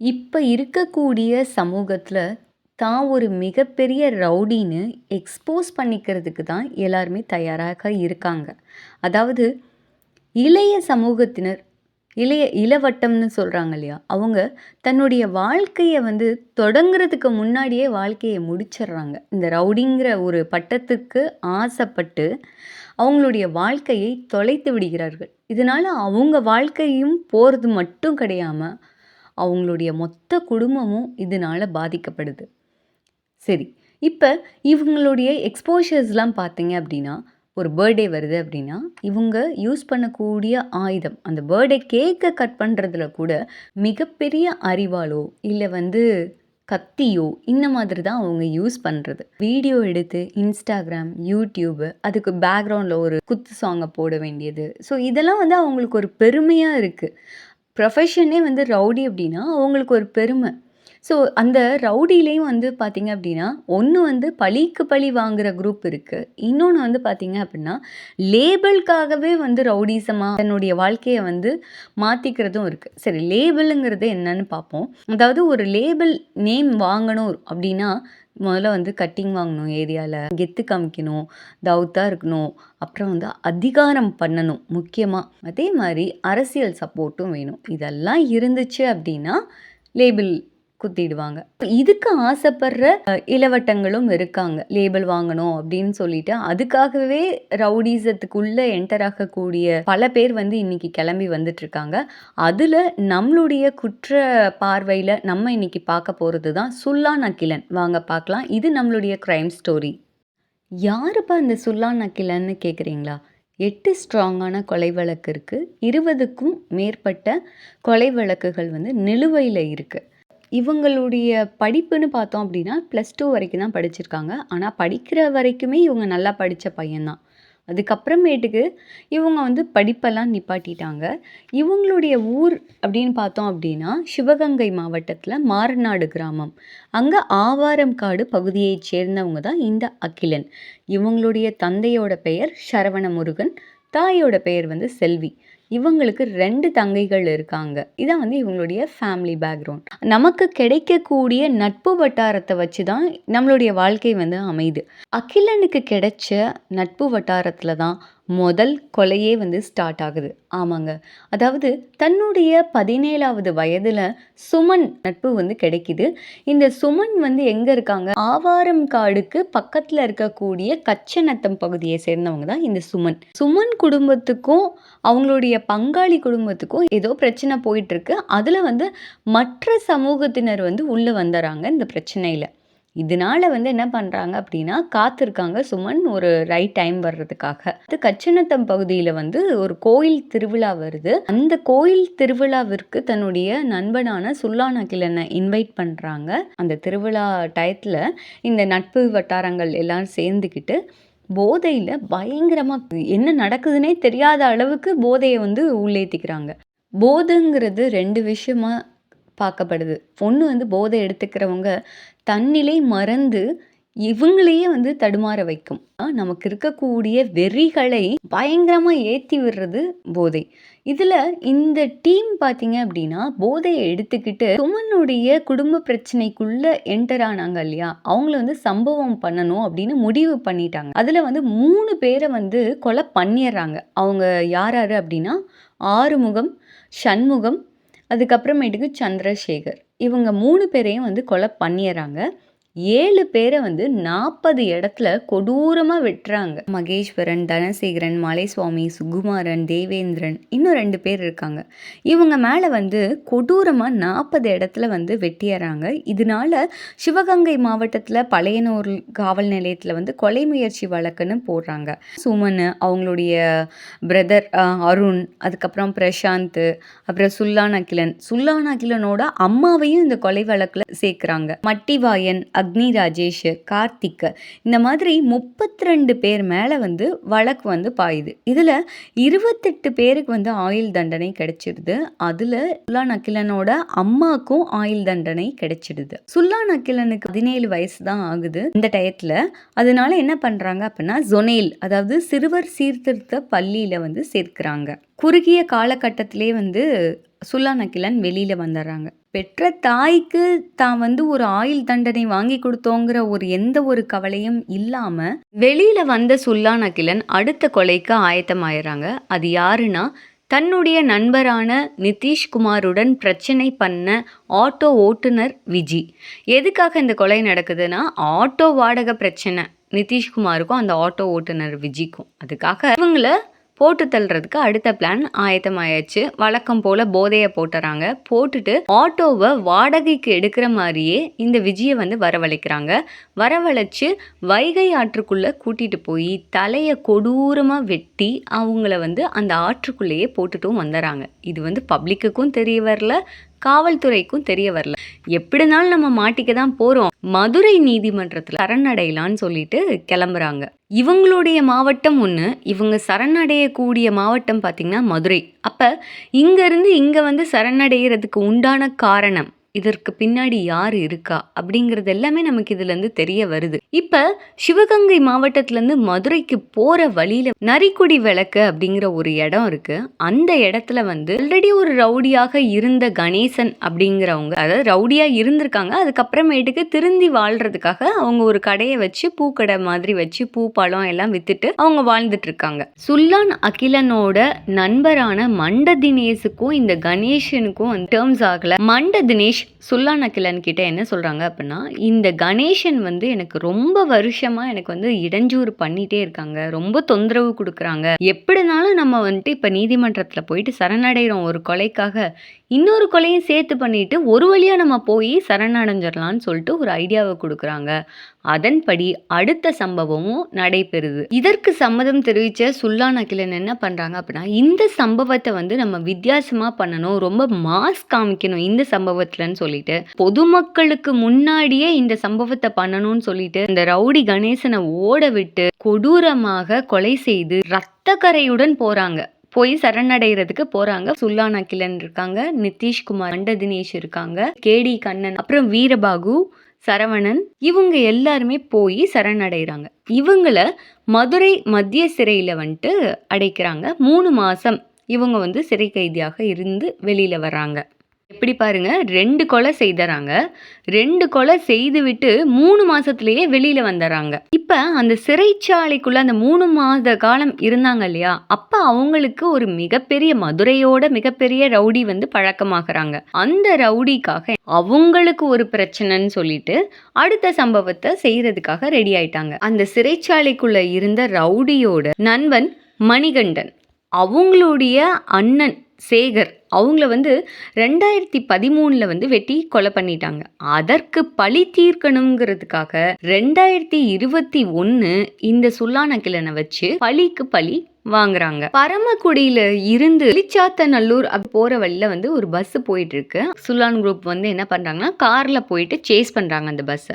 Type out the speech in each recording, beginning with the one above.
இப்போ இருக்கக்கூடிய சமூகத்தில் தான் ஒரு மிகப்பெரிய ரவுடின்னு எக்ஸ்போஸ் பண்ணிக்கிறதுக்கு தான் எல்லாருமே தயாராக இருக்காங்க. அதாவது இளைய சமூகத்தினர், இளைய இளவட்டம்னு சொல்கிறாங்க இல்லையா? அவங்க தன்னுடைய வாழ்க்கையை வந்து தொடங்குறதுக்கு முன்னாடியே வாழ்க்கையை முடிச்சிடுறாங்க. இந்த ரவுடிங்கிற ஒரு பட்டத்துக்கு ஆசைப்பட்டு, அவங்களுடைய வாழ்க்கையை தொலைத்து விடுகிறார்கள். இதனால் அவங்க வாழ்க்கையும் போகிறது மட்டும் கிடையாமல் அவங்களுடைய மொத்த குடும்பமும் இதனால் பாதிக்கப்படுது. சரி, இப்போ இவங்களுடைய எக்ஸ்போஷர்ஸ்லாம் பார்த்தீங்க அப்படின்னா, ஒரு பேர்டே வருது அப்படின்னா, இவங்க யூஸ் பண்ணக்கூடிய ஆயுதம், அந்த பேர்டே கேக்கை கட் பண்ணுறதுல கூட மிகப்பெரிய அறிவாலோ இல்லை வந்து கத்தியோ, இந்த மாதிரி தான் அவங்க யூஸ் பண்ணுறது வீடியோ எடுத்து இன்ஸ்டாகிராம் YouTube அதுக்கு பேக்ரவுண்டில் ஒரு குத்து சாங்கை போட வேண்டியது. ஸோ இதெல்லாம் வந்து அவங்களுக்கு ஒரு பெருமையாக இருக்குது ப்ரொஃபஷனே வந்து ரவுடி அப்படின்னா, அவங்களுக்கு ஒரு பெருமை. ஸோ அந்த ரவுடிலயும் வந்து பார்த்திங்க அப்படின்னா, ஒன்று வந்து பழிக்கு பழி வாங்குகிற குரூப் இருக்குது இன்னொன்று வந்து பார்த்தீங்க அப்படின்னா, லேபிள்காகவே வந்து ரவுடிசமாக தன்னுடைய வாழ்க்கையை வந்து மாற்றிக்கிறதும் இருக்குது சரி லேபிளுங்கிறது என்னன்னு பார்ப்போம். அதாவது ஒரு லேபிள் நேம் வாங்கணும் அப்படின்னா, முதல்ல வந்து கட்டிங் வாங்கணும் ஏரியாவில் கெத்து காமிக்கணும், தவுத்தாக இருக்கணும். அப்புறம் வந்து அதிகாரம் பண்ணணும் முக்கியமாக அதே மாதிரி அரசியல் சப்போர்ட்டும் வேணும். இதெல்லாம் இருந்துச்சு அப்படின்னா, லேபிள் குத்திடுவாங்க. இதுக்கு ஆசைப்படுற இளவட்டங்களும் இருக்காங்க. லேபிள் வாங்கணும் அப்படின்னு சொல்லிட்டு, அதுக்காகவே ரவுடிசத்துக்குள்ள என்டர் ஆகக்கூடிய பல பேர் வந்து இன்னைக்கு கிளம்பி வந்துட்டுருக்காங்க. அதுல நம்மளுடைய குற்ற பார்வையில நம்ம இன்னைக்கு பார்க்க போறது தான் சுல்லான் அகிலன். வாங்க பார்க்கலாம். இது நம்மளுடைய கிரைம் ஸ்டோரி. யாருப்பா இந்த சுல்லான் அகிலன்னு கேட்குறீங்களா? எட்டு ஸ்ட்ராங்கான கொலை வழக்கு இருக்குது இருபதுக்கும் மேற்பட்ட கொலை வழக்குகள் வந்து நிலுவையில் இருக்குது இவங்களுடைய படிப்புன்னு பார்த்தோம் அப்படின்னா, ப்ளஸ் டூ வரைக்கும் தான் படிச்சிருக்காங்க. ஆனால் படிக்கிற வரைக்குமே இவங்க நல்லா படித்த பையன்தான் அதுக்கப்புறமேட்டுக்கு இவங்க வந்து படிப்பெல்லாம் நிப்பாட்டிட்டாங்க. இவங்களுடைய ஊர் அப்படின்னு பார்த்தோம் அப்படின்னா, சிவகங்கை மாவட்டத்தில் மாரநாடு கிராமம். அங்க ஆவாரம்காடு பகுதியைச் சேர்ந்தவங்க தான் இந்த அகிலன். இவங்களுடைய தந்தையோட பெயர் சரவண முருகன் தாயோட பெயர் வந்து செல்வி. இவங்களுக்கு ரெண்டு தங்கைகள் இருக்காங்க. இதான் வந்து இவங்களுடைய ஃபேமிலி பேக்ரவுண்ட் நமக்கு கிடைக்கக்கூடிய நட்பு வட்டாரத்தை வச்சு தான் நம்மளுடைய வாழ்க்கை வந்து அமையுது. அகிலனுக்கு கிடைச்ச நட்பு வட்டாரத்துல தான் முதல் கொலையே வந்து ஸ்டார்ட் ஆகுது. ஆமாங்க. அதாவது தன்னுடைய பதினேழாவது வயதில் சுமன் நட்பு வந்து கிடைக்குது. இந்த சுமன் வந்து எங்கே இருக்காங்க? ஆவாரம் காடுக்கு பக்கத்தில் இருக்கக்கூடிய கச்சநத்தம் பகுதியை சேர்ந்தவங்க தான் இந்த சுமன். சுமன் குடும்பத்துக்கும், அவங்களுடைய பங்காளி குடும்பத்துக்கும் ஏதோ பிரச்சனை போயிட்டுருக்கு. அதில் வந்து மற்ற சமூகத்தினர் வந்து உள்ளே வந்துடுறாங்க இந்த பிரச்சனையில் இதனால வந்து என்ன பண்ணுறாங்க அப்படின்னா, காத்திருக்காங்க சுமன் ஒரு ரைட் டைம் வர்றதுக்காக. அது கச்சநத்தம் பகுதியில் வந்து ஒரு கோயில் திருவிழா வருது. அந்த கோயில் திருவிழாவிற்கு தன்னுடைய நண்பனான சுல்லானா அகிலன இன்வைட் பண்ணுறாங்க அந்த திருவிழா டயத்தில் இந்த நட்பு வட்டாரங்கள் எல்லாரும் சேர்ந்துக்கிட்டு, போதையில் பயங்கரமாக என்ன நடக்குதுன்னே தெரியாத அளவுக்கு போதையை வந்து உள்ளேத்திக்கிறாங்க. போதைங்கிறது ரெண்டு விஷயமா பார்க்கப்படுது. பொண்ணு வந்து போதை எடுத்துக்கிறவங்க தன்னிலை மறந்து இவங்களையே வந்து தடுமாற வைக்கும். நமக்கு இருக்கக்கூடிய வெறிகளை பயங்கரமாக ஏற்றி விடுறது போதை. இதில் இந்த டீம் பார்த்தீங்க அப்படின்னா, போதையை எடுத்துக்கிட்டு சுமனுடைய குடும்ப பிரச்சனைக்குள்ளே என்டர் ஆனாங்க இல்லையா? அவங்கள வந்து சம்பவம் பண்ணணும் அப்படின்னு முடிவு பண்ணிட்டாங்க. அதில் வந்து மூணு பேரை வந்து கொலை பண்ணிடுறாங்க அவங்க யார் யார் அப்படின்னா, ஆறுமுகம், சண்முகம், அதுக்கப்புறமேட்டுக்கு சந்திரசேகர். இவங்க மூணு பேரையும் வந்து கொலை பண்ணிர்றாங்க. ஏழு பேரை வந்து 40 இடத்துல கொடூரமாக வெட்டுறாங்க. மகேஸ்வரன், தனசேகரன், மலைசுவாமி, சுகுமாரன், தேவேந்திரன் இன்னும் ரெண்டு பேர் இருக்காங்க. இவங்க மேலே வந்து கொடூரமாக நாற்பது இடத்துல வந்து வெட்டிர்றாங்க. இதனால சிவகங்கை மாவட்டத்தில் பழையனூர் காவல் நிலையத்தில் வந்து கொலை முயற்சி வழக்குன்னு போடுறாங்க. சுமனு, அவங்களுடைய பிரதர் அருண், அதுக்கப்புறம் பிரசாந்த், அப்புறம் சுல்லான் அகிலன். சுல்லான் அகிலனோட அம்மாவையும் இந்த கொலை வழக்கில் சேர்க்குறாங்க. மட்டிவாயன், அக்னி ராஜேஷ், கார்த்திக் இந்த மாதிரி 32 பேர் மேலே வந்து வழக்கு வந்து பாயுது. இதில் இருபத்தெட்டு பேருக்கு வந்து ஆயுள் தண்டனை கிடைச்சிடுது. அதில் சுல்லா நக்கிலனோட அம்மாக்கும் ஆயுள் தண்டனை கிடைச்சிடுது. சுல்லா நக்கிலனுக்கு பதினேழு வயசு தான் ஆகுது இந்த டயத்தில் அதனால என்ன பண்ணுறாங்க அப்படின்னா, ஜொனேல் அதாவது சிறுவர் சீர்திருத்த பள்ளியில் வந்து சேர்க்குறாங்க. குறுகிய காலகட்டத்திலே வந்து சுல்லான் அகிலன் வெளியில் வந்துடுறாங்க பெற்ற தாய்க்கு தான் வந்து ஒரு ஆயுள் தண்டனை வாங்கி கொடுத்தோங்கிற ஒரு எந்த ஒரு கவலையும் இல்லாம வெளியில வந்த சுல்லான் அகிலன் அடுத்த கொலைக்கு ஆயத்தமாயிறாங்க. அது யாருன்னா தன்னுடைய நண்பரான நிதிஷ்குமாருடன் பிரச்சனை பண்ண ஆட்டோ ஓட்டுநர் விஜி. எதுக்காக இந்த கொலை நடக்குதுன்னா ஆட்டோ வாடகை பிரச்சனை நிதிஷ்குமாருக்கும் அந்த ஆட்டோ ஓட்டுநர் விஜிக்கும். அதுக்காக இவங்கள போட்டு தள்ளுறதுக்கு அடுத்த பிளான் ஆயத்தமாயாச்சு. வழக்கம் போல் போதையை போட்டுறாங்க. போட்டுட்டு ஆட்டோவை வாடகைக்கு எடுக்கிற மாதிரியே இந்த விஜயை வந்து வரவழைக்கிறாங்க. வரவழைச்சு வைகை ஆற்றுக்குள்ளே கூட்டிகிட்டு போய் தலையை கொடூரமாக வெட்டி அவங்கள வந்து அந்த ஆற்றுக்குள்ளேயே போட்டுட்டும் வந்துடுறாங்க இது வந்து பப்ளிக்குக்கும் தெரிய வரல. காவல்துறைக்கும் தெரிய வரல. எப்படினாலும் நம்ம மாட்டிக்க தான் போகிறோம் மதுரை நீதிமன்றத்தில் சரணடையலான்னு சொல்லிட்டு கிளம்புறாங்க. இவங்களுடைய மாவட்டம் ஒன்று இவங்க சரணடையக்கூடிய மாவட்டம் பார்த்திங்கன்னா மதுரை. அப்போ இங்கேருந்து இங்கே வந்து சரணடைகிறதுக்கு உண்டான காரணம் இதற்கு பின்னாடி யார் இருக்கா அப்படிங்கிறது எல்லாமே நமக்கு இதுலேருந்து தெரிய வருது. இப்போ சிவகங்கை மாவட்டத்துலேருந்து மதுரைக்கு போகிற வழியில் நரிக்குடி விளக்கு அப்படிங்கிற ஒரு இடம் இருக்குது அந்த இடத்துல வந்து ஆல்ரெடி ஒரு ரவுடியாக இருந்த கணேசன் அப்படிங்கிறவங்க அதாவது ரவுடியாக இருந்திருக்காங்க. அதுக்கப்புறமேட்டுக்கு திருந்தி வாழ்கிறதுக்காக அவங்க ஒரு கடையை வச்சு பூக்கடை மாதிரி வச்சு பூ பழம் எல்லாம் விற்றுட்டு அவங்க வாழ்ந்துட்டு இருக்காங்க சுல்லான் அகிலனோட நண்பரான மண்ட தினேஷுக்கும் இந்த கணேசனுக்கும் டேர்ம்ஸ் ஆகல. மண்ட தினேஷ் சுல்லான கிளன் கிட்ட என்ன சொல்கிறாங்க அப்படின்னா இந்த கணேசன் வந்து எனக்கு ரொம்ப வருஷமாக எனக்கு வந்து இடைஞ்சூறு பண்ணிகிட்டே இருக்காங்க. ரொம்ப தொந்தரவு கொடுக்குறாங்க. எப்படினாலும் நம்ம வந்துட்டு இப்போ நீதிமன்றத்தில் போயிட்டு சரணடைகிறோம் ஒரு கொலைக்காக இன்னொரு கொலையும் சேர்த்து பண்ணிட்டு ஒரு வழியாக நம்ம போய் சரணடைஞ்சிடலான்னு சொல்லிட்டு ஒரு ஐடியாவை கொடுக்குறாங்க. அதன்படி அடுத்த சம்பவமும் நடைபெறுது. இதற்கு சம்மதம் தெரிவித்த சுல்லான் அகிலன் என்ன பண்ணுறாங்க அப்படின்னா இந்த சம்பவத்தை வந்து நம்ம வித்தியாசமாக பண்ணணும் ரொம்ப மாஸ் காமிக்கணும் இந்த சம்பவத்துலன்னு சொல்லிட்டு பொதுமக்களுக்கு முன்னாடியே இந்த சம்பவத்தை பண்ணணும்னு சொல்லிட்டு இந்த ரவுடி கணேசனை ஓட விட்டு கொடூரமாக கொலை செய்து ரத்தக்கரையுடன் போகிறாங்க போறாங்க. போய் சரணடைகிறதுக்கு போறாங்க. சுல்லான் அகிலன் இருக்காங்க நிதிஷ்குமார் அண்ட தினேஷ் இருக்காங்க கேடி கண்ணன் அப்புறம் வீரபாகு சரவணன் இவங்க எல்லாருமே போய் சரணடைகிறாங்க இவங்கள மதுரை மத்திய சிறையில் வந்துட்டு அடைக்கிறாங்க. மூணு மாதம் இவங்க வந்து சிறை கைதியாக இருந்து வெளியில் வர்றாங்க. எப்படி பாருங்க ரெண்டு கொலை செய்தறாங்க. ரெண்டு கொலை செய்து விட்டு மூணு மாசத்துலயே வெளியில வந்துடுறாங்க இப்ப அந்த சிறைச்சாலைக்குள்ள அந்த மூணு மாத காலம் இருந்தாங்க இல்லையா? அப்ப அவங்களுக்கு ஒரு மிகப்பெரிய மதுரையோட மிகப்பெரிய ரவுடி வந்து பழக்கமாகறாங்க. அந்த ரவுடிக்காக அவங்களுக்கு ஒரு பிரச்சனைன்னு சொல்லிட்டு அடுத்த சம்பவத்தை செய்யறதுக்காக ரெடி ஆயிட்டாங்க. அந்த சிறைச்சாலைக்குள்ள இருந்த ரவுடியோட நண்பன் மணிகண்டன். அவங்களுடைய அண்ணன் சேகர் அவங்கள வந்து ரெண்டாயிரத்தி பதிமூணில் வந்து வெட்டி கொலை பண்ணிட்டாங்க. அதற்கு பழி தீர்க்கணுங்கிறதுக்காக ரெண்டாயிரத்தி இருபத்தி ஒன்று இந்த சுல்லான கிழனை வச்சு பழிக்கு பழி வாங்குறாங்க. பரமக்குடியில இருந்து வெளிச்சாத்தநல்லூர் போற வழியில வந்து ஒரு பஸ் போயிட்டு இருக்கு சுல்லான் குரூப் வந்து என்ன பண்றாங்கன்னா கார்ல போயிட்டு சேஸ் பண்றாங்க அந்த பஸ்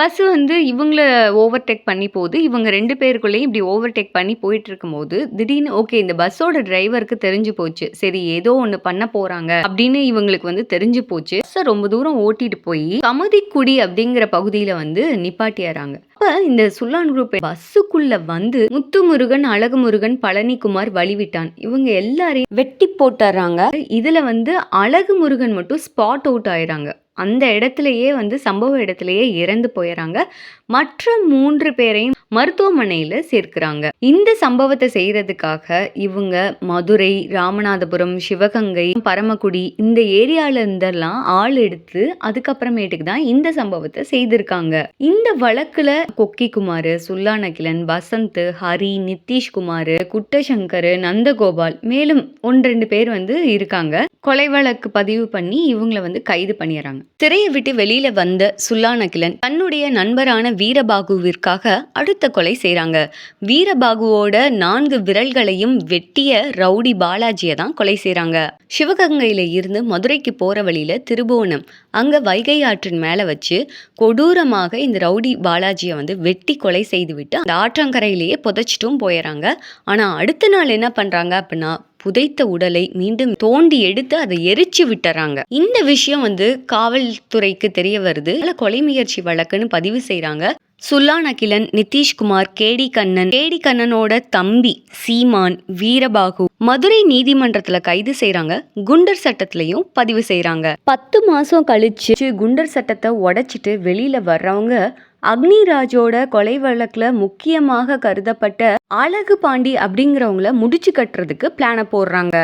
பஸ் வந்து இவங்கள ஓவர்டேக் பண்ணி போகுது இவங்க ரெண்டு பேருக்குள்ளேயும் இப்படி ஓவர்டேக் பண்ணி போயிட்டு இருக்கும் போது திடீர்னு ஓகே இந்த பஸ்ஸோட டிரைவருக்கு தெரிஞ்சு போச்சு. சரி ஏதோ ஒன்று பண்ண போறாங்க அப்படின்னு இவங்களுக்கு வந்து தெரிஞ்சு போச்சு. ரொம்ப தூரம் ஓட்டிட்டு போய் கமதிக்குடி அப்படிங்கிற பகுதியில வந்து நிப்பாட்டியாராங்க. அப்ப இந்த சுல்லான் குரூப் பஸ்ஸுக்குள்ள வந்து முத்துமுருகன் அழகுமுருகன் பழனிக்குமார் வழிவிட்டான். இவங்க எல்லாரையும் வெட்டி போட்டுறாங்க. இதுல வந்து அழகு முருகன் மட்டும் ஸ்பாட் அவுட் ஆயிறாங்க. அந்த இடத்துலையே வந்து சம்பவ இடத்துலையே இறந்து போயிடறாங்க மற்ற மூன்று பேரையும் மருத்துவமனையில் சேர்க்கிறாங்க. இந்த சம்பவத்தை செய்கிறதுக்காக இவங்க மதுரை ராமநாதபுரம் சிவகங்கை பரமக்குடி இந்த ஏரியால இருந்தெல்லாம் ஆள் எடுத்து அதுக்கப்புறமேட்டுக்கு தான் இந்த சம்பவத்தை செய்திருக்காங்க. இந்த வழக்குல கொக்கிக்குமார் சுல்லானகிலன் வசந்த் ஹரி நிதிஷ்குமார் குட்டசங்கர் நந்தகோபால் மேலும் ஒன்று ரெண்டு பேர் வந்து இருக்காங்க. கொலை வழக்கு பதிவு பண்ணி இவங்களை வந்து கைது பண்ணிடுறாங்க. திரையை விட்டு வெளியில வந்த சுல்லானகிலன் தன்னுடைய நண்பரான வீரபாகுவிற்காக அடுத்த கொலை செய்கிறாங்க வீரபாகுவோட நான்கு விரல்களையும் வெட்டிய ரவுடி பாலாஜியை தான் கொலை செய்கிறாங்க சிவகங்கையில் இருந்து மதுரைக்கு போகிற வழியில திருபுவனம் அங்கே வைகை ஆற்றின் மேலே வச்சு கொடூரமாக இந்த ரவுடி பாலாஜியை வந்து வெட்டி கொலை செய்துவிட்டு அந்த ஆற்றங்கரையிலேயே புதைச்சிட்டும் போயிடறாங்க ஆனால் அடுத்த நாள் என்ன பண்ணுறாங்க அப்படின்னா புதைத்த உடலை மீண்டும் தோண்டி எடுத்து அதை எரிச்சு விட்டுறாங்க. இந்த விஷயம் வந்து காவல்துறைக்கு தெரிய வருது. கொலை முயற்சி வழக்குன்னு பதிவு செய்றாங்க. சுல்லான் அகிலன் நிதிஷ்குமார் கேடி கண்ணன். கேடி கண்ணனோட தம்பி சீமான் வீரபாகு மதுரை நீதிமன்றத்துல கைது செய்யறாங்க குண்டர் சட்டத்திலையும் பதிவு செய்யறாங்க பத்து மாசம் கழிச்சு குண்டர் சட்டத்தை உடைச்சிட்டு வெளியில வர்றவங்க அக்னிராஜோட கொலை வழக்குல முக்கியமாக கருதப்பட்ட அழகு பாண்டி அப்படிங்கிறவங்கள முடிச்சு கட்டுறதுக்கு பிளான போடுறாங்க.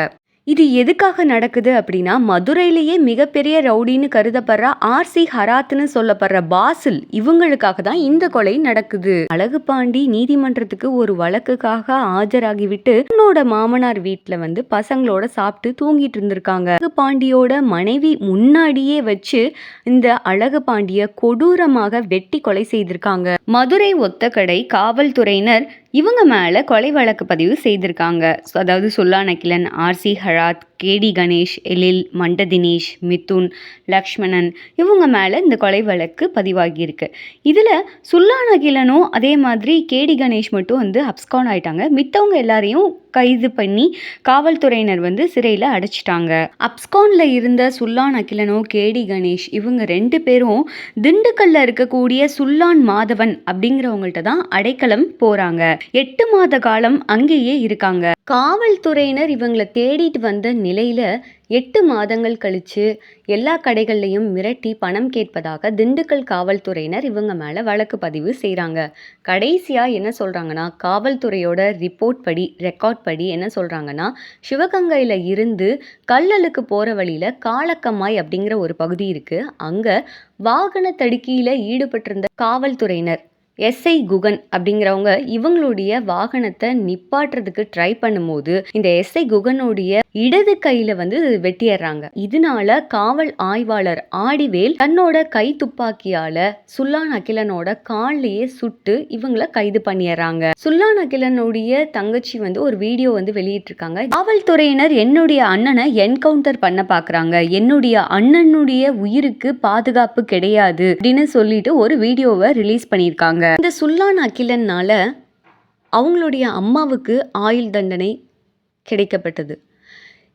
இது எதுக்காக நடக்குது அப்படின்னா மதுரையிலேயே மிகப்பெரிய ரவுடின்னு கருதப்படுற ஆர்சி ஹராத்னு சொல்லப்படுற பாசில் இவங்களுக்காக தான் இந்த கொலை நடக்குது. அழகு பாண்டி நீதிமன்றத்துக்கு ஒரு வழக்குக்காக ஆஜராகிவிட்டு தன்னோட மாமனார் வீட்டில் வந்து பசங்களோட சாப்பிட்டு தூங்கிட்டு இருந்திருக்காங்க. அழகு பாண்டியோட மனைவி முன்னாடியே வச்சு இந்த அழகு பாண்டிய கொடூரமாக வெட்டி கொலை செய்திருக்காங்க. மதுரை ஒத்தக்கடை காவல்துறையினர் இவங்க மேலே கொலை வழக்கு பதிவு செய்திருக்காங்க. அதாவது சுல்லா நக்கிலன் ஆர்சி ஹராத் கேடி கணேஷ் எழில் மண்ட தினேஷ் மிதுன் லக்ஷ்மணன் இவங்க மேலே இந்த கொலை வழக்கு பதிவாகியிருக்கு. இதில் சுல்லான நகிலனும் அதே மாதிரி கேடி கணேஷ் மட்டும் வந்து அப்ஸ்கான் ஆயிட்டாங்க. மித்தவங்க எல்லாரையும் கைது பண்ணி காவல்துறையினர் வந்து சிறையில் அடைச்சிட்டாங்க. அப்ஸ்கானில் இருந்த சுல்லான் அகிலனோ கேடி கணேஷ் இவங்க ரெண்டு பேரும் திண்டுக்கல்ல இருக்கக்கூடிய சுல்லான் மாதவன் அப்படிங்கிறவங்கள்ட்ட தான் அடைக்கலம் போறாங்க. எட்டு மாத காலம் அங்கேயே இருக்காங்க. காவல்துறையினர் இவங்களை தேடிட்டு வந்த நிலையில் எட்டு மாதங்கள் கழித்து எல்லா கடைகள்லையும் மிரட்டி பணம் கேட்பதாக திண்டுக்கல் காவல்துறையினர் இவங்க மேலே வழக்கு பதிவு செய்கிறாங்க கடைசியாக என்ன சொல்கிறாங்கன்னா காவல்துறையோட ரிப்போர்ட் படி ரெக்கார்ட் படி என்ன சொல்கிறாங்கன்னா சிவகங்கையில் இருந்து கல்லலுக்கு போகிற வழியில் காலக்கம்மாய் அப்படிங்கிற ஒரு பகுதி இருக்குது அங்கே வாகன தடுக்கியில் ஈடுபட்டிருந்த காவல்துறையினர் எஸ்ஐ குகன் அப்படிங்கிறவங்க இவங்களுடைய வாகனத்தை நிப்பாட்டுறதுக்கு ட்ரை பண்ணும்போது இந்த எஸ்ஐ குகனுடைய இடது கையில வந்து வெட்டிடுறாங்க இதனால காவல் ஆய்வாளர் ஆடிவேல் தன்னோட கை துப்பாக்கியால சுல்லான் அகிலனோட கால்லயே சுட்டு இவங்கள கைது பண்ணிடுறாங்க சுல்லான் அகிலனுடைய தங்கச்சி வந்து ஒரு வீடியோ வந்து வெளியிட்டிருக்காங்க. காவல்துறையினர் என்னுடைய அண்ணனை என்கவுண்டர் பண்ண பாக்குறாங்க. என்னுடைய அண்ணனுடைய உயிருக்கு பாதுகாப்பு கிடையாது அப்படின்னு சொல்லிட்டு ஒரு வீடியோவை ரிலீஸ் பண்ணியிருக்காங்க. இந்த சுல்லான் அகிலன்னால அவங்களுடைய அம்மாவுக்கு ஆயுள் தண்டனை கிடைக்கப்பட்டது.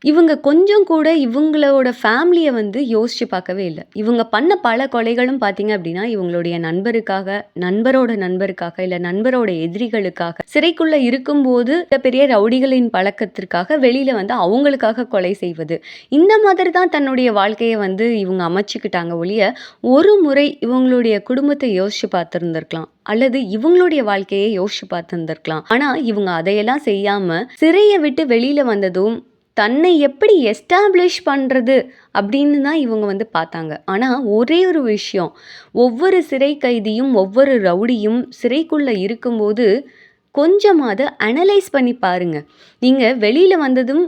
இவங்க கொஞ்சம் கூட இவங்களோட ஃபேமிலியை வந்து யோசித்து பார்க்கவே இல்லை. இவங்க பண்ண பல கொலைகளும் பார்த்தீங்க அப்படின்னா இவங்களுடைய நண்பருக்காக நண்பரோட நண்பருக்காக இல்லை நண்பரோட எதிரிகளுக்காக சிறைக்குள்ளே இருக்கும்போது பெரிய ரவுடிகளின் பழக்கத்திற்காக வெளியில் வந்து அவங்களுக்காக கொலை செய்வது. இந்த மாதிரி தான் தன்னுடைய வாழ்க்கையை வந்து இவங்க அமைச்சுக்கிட்டாங்க ஒழிய ஒரு முறை இவங்களுடைய குடும்பத்தை யோசித்து பார்த்துருந்துருக்கலாம். அல்லது இவங்களுடைய வாழ்க்கையை யோசிச்சு பார்த்துருந்துருக்கலாம். ஆனால் இவங்க அதையெல்லாம் செய்யாமல் சிறையை விட்டு வெளியில் வந்ததும் தன்னை எப்படி எஸ்டாப்ளிஷ் பண்ணுறது அப்படின்னு தான் இவங்க வந்து பார்த்தாங்க. ஆனால் ஒரே ஒரு விஷயம் ஒவ்வொரு சிறை கைதியும் ஒவ்வொரு ரவுடியும் சிறைக்குள்ளே இருக்கும்போது கொஞ்சமாவது அனலைஸ் பண்ணி பாருங்க. நீங்கள் வெளியில் வந்ததும்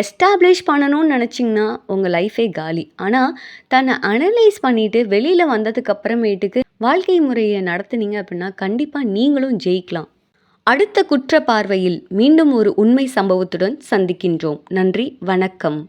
எஸ்டாப்ளிஷ் பண்ணணும்னு நினச்சிங்கன்னா உங்கள் லைஃபே காலி. ஆனால் தன்னை அனலைஸ் பண்ணிவிட்டு வெளியில் வந்ததுக்கு அப்புறமேட்டுக்கு வாழ்க்கை முறையை நடத்துனீங்க அப்படின்னா கண்டிப்பாக நீங்களும் ஜெயிக்கலாம். அடுத்த குற்ற பார்வையில் மீண்டும் ஒரு உண்மை சம்பவத்துடன் சந்திக்கின்றோம். நன்றி வணக்கம்.